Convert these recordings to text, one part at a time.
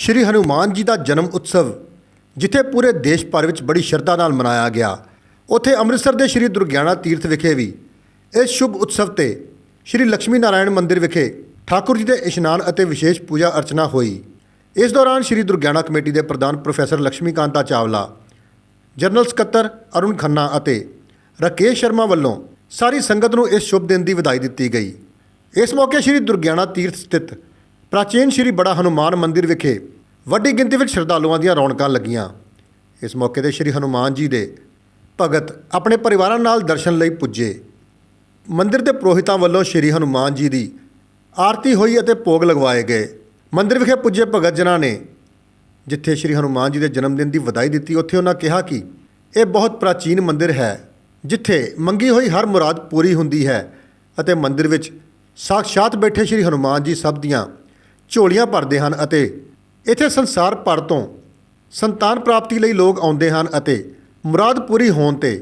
ਸ਼੍ਰੀ ਹਨੂਮਾਨ ਜੀ ਦਾ ਜਨਮ ਉਤਸਵ, ਜਿੱਥੇ ਪੂਰੇ ਦੇਸ਼ ਭਰ ਵਿੱਚ ਬੜੀ ਸ਼ਰਧਾ ਨਾਲ ਮਨਾਇਆ ਗਿਆ। ਉੱਥੇ ਅੰਮ੍ਰਿਤਸਰ ਦੇ ਸ਼੍ਰੀ ਦੁਰਗਿਆਣਾ ਤੀਰਥ ਵਿਖੇ ਵੀ ਇਸ ਸ਼ੁਭ ਉਤਸਵ ਤੇ ਸ਼੍ਰੀ ਲక్ష్ਮੀ ਨਾਰਾਇਣ ਮੰਦਿਰ ਵਿਖੇ ਠਾਕੁਰ ਜੀ ਦੇ ਇਸ਼ਨਾਨ ਅਤੇ ਵਿਸ਼ੇਸ਼ ਪੂਜਾ ਅਰਚਨਾ ਹੋਈ। ਇਸ ਦੌਰਾਨ ਸ਼੍ਰੀ ਦੁਰਗਿਆਣਾ ਕਮੇਟੀ ਦੇ ਪ੍ਰਧਾਨ ਪ੍ਰੋਫੈਸਰ ਲక్ష్ਮੀਕਾਂਤਾ ਚਾਵਲਾ, ਜਨਰਲ ਸਕੱਤਰ ਅਰੁਣ ਖੰਨਾ ਅਤੇ ਰਕੇਸ਼ ਸ਼ਰਮਾ ਵੱਲੋਂ ਸਾਰੀ ਸੰਗਤ ਨੂੰ ਇਸ ਸ਼ੁਭ ਦਿਨ ਦੀ ਵਧਾਈ ਦਿੱਤੀ ਗਈ। ਇਸ ਮੌਕੇ ਸ਼੍ਰੀ ਦੁਰਗਿਆਣਾ ਤੀਰਥ ਸਥਿਤ ਪ੍ਰਾਚੀਨ ਸ਼੍ਰੀ ਬੜਾ ਹਨੂਮਾਨ ਮੰਦਿਰ ਵਿਖੇ ਵੱਡੀ ਗਿਣਤੀ ਵਿੱਚ ਸ਼ਰਧਾਲੂਆਂ ਦੀਆਂ ਰੌਣਕਾਂ ਲੱਗੀਆਂ। ਇਸ ਮੌਕੇ ਤੇ ਸ਼੍ਰੀ ਹਨੂਮਾਨ ਜੀ ਦੇ ਭਗਤ ਆਪਣੇ ਪਰਿਵਾਰਾਂ ਨਾਲ ਦਰਸ਼ਨ ਲਈ ਪੁੱਜੇ। ਮੰਦਿਰ ਦੇ ਪੁਰੋਹਿਤਾਂ ਵੱਲੋਂ ਸ਼੍ਰੀ ਹਨੂਮਾਨ ਜੀ ਦੀ ਆਰਤੀ ਹੋਈ ਅਤੇ ਭੋਗ ਲਗਵਾਏ ਗਏ। ਮੰਦਿਰ ਵਿਖੇ ਪੁੱਜੇ ਭਗਤ ਜਨਾਂ ਨੇ, ਜਿੱਥੇ ਸ਼੍ਰੀ ਹਨੂਮਾਨ ਜੀ ਦੇ ਜਨਮ ਦਿਨ ਦੀ ਵਧਾਈ ਦਿੱਤੀ, ਉੱਥੇ ਉਹਨਾਂ ਕਿਹਾ ਕਿ ਇਹ ਬਹੁਤ ਪ੍ਰਾਚੀਨ ਮੰਦਿਰ ਹੈ, ਜਿੱਥੇ ਮੰਗੀ ਹੋਈ ਹਰ ਮੁਰਾਦ ਪੂਰੀ ਹੁੰਦੀ ਹੈ ਅਤੇ ਮੰਦਿਰ ਵਿੱਚ ਸਾਖਸ਼ਾਤ ਬੈਠੇ ਸ਼੍ਰੀ ਹਨੂਮਾਨ ਜੀ ਸਭ ਦੀਆਂ ਝੋਲੀਆਂ ਭਰਦੇ ਹਨ ਅਤੇ ਇੱਥੇ ਸੰਸਾਰ ਭਰ ਤੋਂ ਸੰਤਾਨ ਪ੍ਰਾਪਤੀ ਲਈ ਲੋਕ ਆਉਂਦੇ ਹਨ ਅਤੇ ਮੁਰਾਦ ਪੂਰੀ ਹੋਣ ਤੇ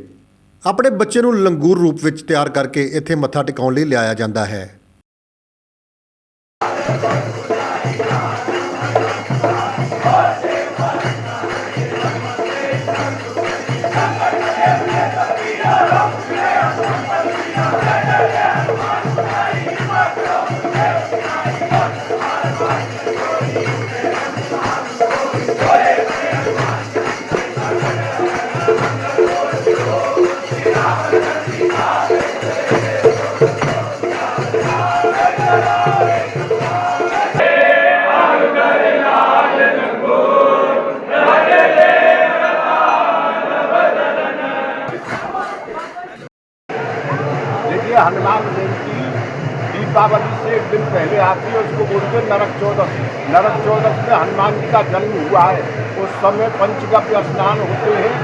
ਆਪਣੇ ਬੱਚੇ ਨੂੰ ਲੰਗੂਰ ਰੂਪ ਵਿੱਚ ਤਿਆਰ ਕਰਕੇ ਇੱਥੇ ਮੱਥਾ ਟਿਕਾਉਣ ਲਈ ਲਿਆਇਆ ਜਾਂਦਾ ਹੈ। हनुमान जयंती दीपावली से एक दिन पहले आती है, उसको बोलते नरक चौदस। नरक चौदस में हनुमान जी का जन्म हुआ है। उस समय पंचगव्य स्नान होते हैं।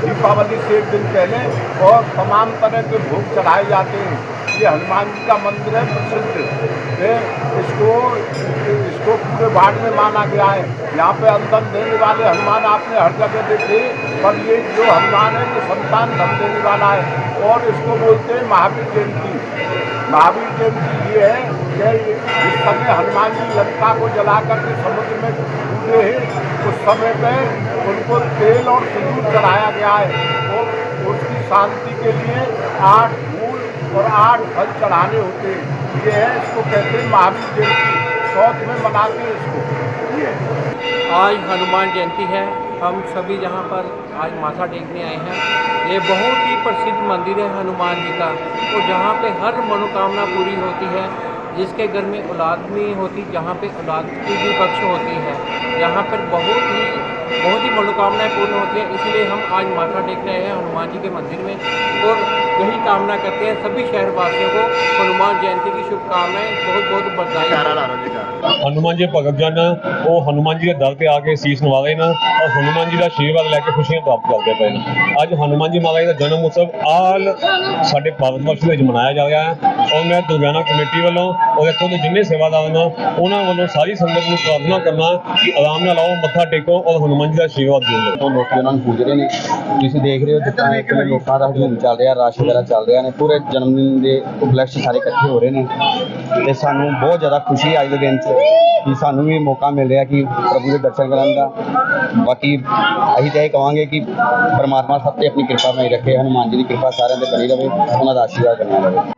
दीपावली से एक दिन पहले और तमाम तरह के भोग चढ़ाए जाते हैं। ये हनुमान जी का मंदिर है प्रसिद्ध। है इसको इसको पूरे वार्ड में माना गया है। यहाँ पे अंदर देने वाले हनुमान आपने हर जगह देखे, पर ये जो हनुमान है, ये संतान धन देने वाला है। और इसको बोलते हैं महावीर जयंती। महावीर जयंती ये है कि जिस समय हनुमान जी लंका को जला करके समुद्र में डूबे हैं, उस समय पे उनको तेल और सिंदूर चढ़ाया गया है। और उसकी शांति के लिए आठ और आठ फल चढ़ाने होते हैं। ये है इसको कहते हैं महावीर जयंती। शौक में मनाते हैं इसको। ये आज हनुमान जयंती है। हम सभी यहाँ पर आज माथा टेकने आए हैं। ये बहुत ही प्रसिद्ध मंदिर है हनुमान जी का। और जहाँ पे हर मनोकामना पूरी होती है, जिसके घर में औलाद नहीं होती, जहाँ पे औलाद की भी बख्श होती है। यहाँ पर बहुत ही बहुत ही मनोकामनाएँ पूर्ण होती हैं। इसीलिए हम आज माथा टेकने आए हैं हनुमान जी के मंदिर में। और यही कामना करते हैं सभी शहरवासियों को हनुमान जयंती की शुभकामनाएं बहुत बहुत बधाई ਹਨੂਮਾਨ ਜੀ ਭਗਤ ਜਨ ਉਹ ਹਨੂਮਾਨ ਜੀ ਦੇ ਦਰ ਤੇ ਆ ਕੇ ਸੀਸ ਨਵਾ ਰਹੇ ਨੇ ਔਰ ਹਨੂਮਾਨ ਜੀ ਦਾ ਆਸ਼ੀਰਵਾਦ ਲੈ ਕੇ ਖੁਸ਼ੀਆਂ ਪ੍ਰਾਪਤ ਕਰਦੇ ਪਏ ਨੇ ਅੱਜ ਹਨੂਮਾਨ ਜੀ ਮਹਾਰਾਜ ਦਾ ਜਨਮ ਉਤਸਵ ਆਲ ਸਾਡੇ ਭਾਰਤ ਵਰਸ਼ ਵਿੱਚ ਮਨਾਇਆ ਜਾ ਰਿਹਾ ਹੈ ਔਰ ਮੈਂ ਦੁਰਗਿਆਨਾ ਕਮੇਟੀ ਵੱਲੋਂ ਔਰ ਇੱਥੋਂ ਦੇ ਜਿੰਨੇ ਸੇਵਾਦਾਰ ਨੇ ਉਹਨਾਂ ਵੱਲੋਂ ਸਾਰੀ ਸੰਗਤ ਨੂੰ ਪ੍ਰਾਰਥਨਾ ਕਰਨਾ ਕਿ ਆਰਾਮ ਨਾਲ ਆਓ ਮੱਥਾ ਟੇਕੋ ਔਰ ਹਨੂਮਾਨ ਜੀ ਦਾ ਆਸ਼ੀਰਵਾਦ ਦਿਓ ਤੋਂ ਲੋਕ ਉਹਨਾਂ ਨੂੰ ਪੂਜ ਰਹੇ ਨੇ ਤੁਸੀਂ ਦੇਖ ਰਹੇ ਹੋ ਜਿੱਦਾਂ ਇੱਕ ਲੋਕਾਂ ਦਾ ਹਜੂਮ ਚੱਲ ਰਿਹਾ ਰਸ਼ ਵਗੈਰਾ ਚੱਲ ਰਿਹਾ ਨੇ, ਪੂਰੇ ਜਨਮ ਦਿਨ ਦੇ ਉਪਲਕਸ਼ ਸਾਰੇ ਇਕੱਠੇ ਹੋ ਰਹੇ ਨੇ ਤੇ ਸਾਨੂੰ ਬਹੁਤ ਜ਼ਿਆਦਾ ਖੁਸ਼ੀ ਅੱਜ ਦੇ ਦਿਨ 'ਚ ਕਿ ਸਾਨੂੰ ਵੀ ਮੌਕਾ ਮਿਲ ਰਿਹਾ ਕਿ ਪ੍ਰਭੂ ਦੇ ਦਰਸ਼ਨ ਕਰਨ ਦਾ। ਬਾਕੀ ਅਸੀਂ ਤਾਂ ਇਹ ਕਹਾਂਗੇ ਕਿ ਪਰਮਾਤਮਾ ਸਭ ਤੇ ਆਪਣੀ ਕਿਰਪਾ ਬਣਾਈ ਰੱਖੇ, ਹਨੂਮਾਨ ਜੀ ਦੀ ਕਿਰਪਾ ਸਾਰਿਆਂ ਤੇ ਬਣੀ ਰਹੇ, ਉਹਨਾਂ ਦਾ ਆਸ਼ੀਰਵਾਦ ਬਣਿਆ ਰਹੇ।